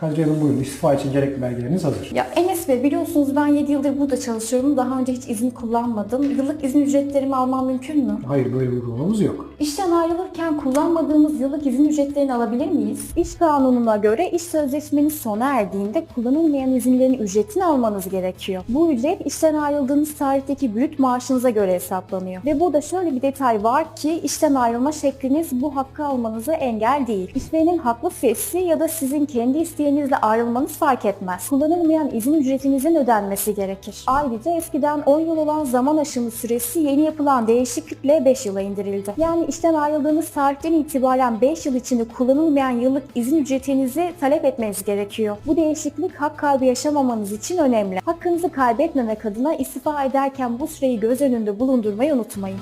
Kadriye Hanım buyurun istifa için gerekli belgeleriniz hazır. Ya Enes Bey biliyorsunuz ben 7 yıldır burada çalışıyorum. Daha önce hiç izin kullanmadım. Yıllık izin ücretlerimi almam mümkün mü? Hayır böyle bir uygulamamız yok. İşten ayrılırken kullanmadığımız yıllık izin ücretlerini alabilir miyiz? İş kanununa göre iş sözleşmeniz sona erdiğinde kullanılmayan izinlerin ücretini almanız gerekiyor. Bu ücret işten ayrıldığınız tarihteki brüt maaşınıza göre hesaplanıyor. Ve burada şöyle bir detay var ki işten ayrılma şekliniz bu hakkı almanıza engel değil. İşverenin haklı fesli ya da sizin kendi isteğinizle ayrılmanız fark etmez. Kullanılmayan izin ücretinizin ödenmesi gerekir. Ayrıca eskiden 10 yıl olan zaman aşımı süresi yeni yapılan değişiklikle 5 yıla indirildi. Yani işten ayrıldığınız tarihten itibaren 5 yıl içinde kullanılmayan yıllık izin ücretinizi talep etmeniz gerekiyor. Bu değişiklik hak kaybı yaşamamanız için önemli. Hakkınızı kaybetmemek adına istifa ederken bu süreyi göz önünde bulundurmayı unutmayın.